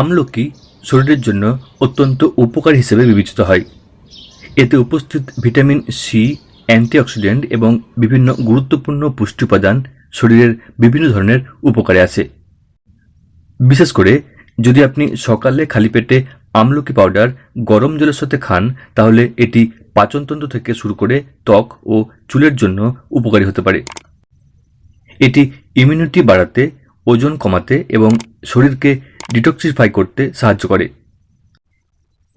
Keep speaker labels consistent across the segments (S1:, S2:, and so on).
S1: আমলকি শরীরের জন্য অত্যন্ত উপকারী হিসেবে বিবেচিত হয়। এতে উপস্থিত ভিটামিন সি অ্যান্টিঅক্সিডেন্ট এবং বিভিন্ন গুরুত্বপূর্ণ পুষ্টি উপাদান শরীরের বিভিন্ন ধরনের উপকারে আসে বিশেষ করে, যদি আপনি সকালে খালি পেটে আমলকি পাউডার গরম জলের সাথে খান, তাহলে এটি পাচনতন্ত্র থেকে শুরু করে ত্বক ও চুলের জন্য উপকারী হতে পারে। এটি ইমিউনিটি বাড়াতে, ওজন কমাতে এবং শরীরকে ডিটক্সিফাই করতে সাহায্য করে।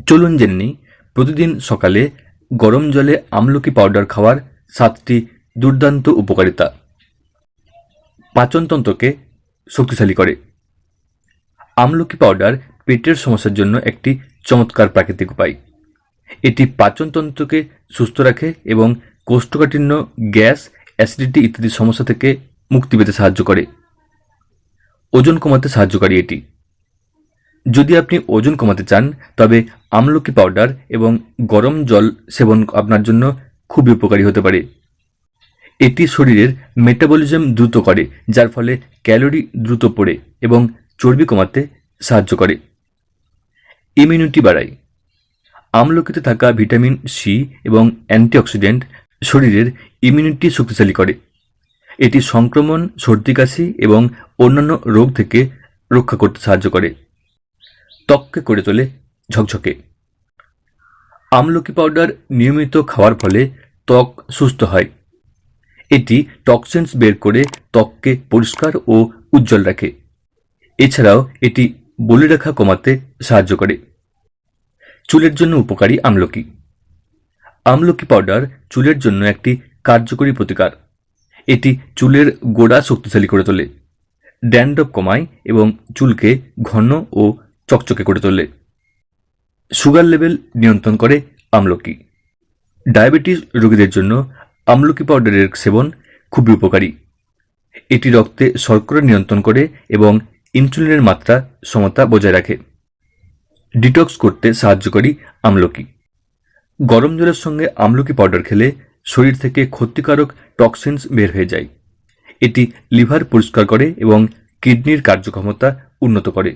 S1: চলুন জেনে প্রতিদিন সকালে গরম জলে আমলকি পাউডার খাওয়ার সাতটি দুর্দান্ত উপকারিতা। পাচনতন্ত্রকে শক্তিশালী করে। আমলকি পাউডার পেটের সমস্যার জন্য একটি চমৎকার প্রাকৃতিক উপায়। এটি পাচনতন্ত্রকে সুস্থ রাখে এবং কোষ্ঠকাঠিন্য, গ্যাস, অ্যাসিডিটি ইত্যাদি সমস্যা থেকে মুক্তি পেতে সাহায্য করে। ওজন কমাতে সাহায্যকারী এটি। যদি আপনি ওজন কমাতে চান, তবে আমলকি পাউডার এবং গরম জল সেবন আপনার জন্য খুবই উপকারী হতে পারে। এটি শরীরের মেটাবলিজম দ্রুত করে, যার ফলে ক্যালোরি দ্রুত পড়ে এবং চর্বি কমাতে সাহায্য করে। ইমিউনিটি বাড়ায়। আমলকিতে থাকা ভিটামিন সি এবং অ্যান্টিঅক্সিডেন্ট শরীরের ইমিউনিটি শক্তিশালী করে। এটি সংক্রমণ, সর্দি, কাশি এবং অন্যান্য রোগ থেকে রক্ষা করতে সাহায্য করে। ত্বককে করে তোলে ঝকঝকে। আমলকি পাউডার নিয়মিত খাওয়ার ফলে ত্বক সুস্থ হয়। এটি টক্সিনস বের করে ত্বককে পরিষ্কার ও উজ্জ্বল রাখে। এছাড়াও এটি বলিরেখা কমাতে সাহায্য করে। চুলের জন্য উপকারী আমলকি। আমলকি পাউডার চুলের জন্য একটি কার্যকরী প্রতিকার। এটি চুলের গোড়া শক্তিশালী করে তোলে। ড্যান্ড্রফ কমায় এবং চুলকে ঘন ও চকচকে করে তোলে। সুগার লেভেল নিয়ন্ত্রণ করে আমলকি। ডায়াবেটিস রোগীদের জন্য আমলকি পাউডারের সেবন খুবই উপকারী। এটি রক্তে শর্করা নিয়ন্ত্রণ করে এবং ইনসুলিনের মাত্রা, সমতা বজায় রাখে। ডিটক্স করতে সাহায্যকারী আমলকি। গরম জলের সঙ্গে আমলকি পাউডার খেলে শরীর থেকে ক্ষতিকারক টক্সিনস বের হয়ে যায়। এটি লিভার পরিষ্কার করে এবং কিডনির কার্যক্ষমতা উন্নত করে।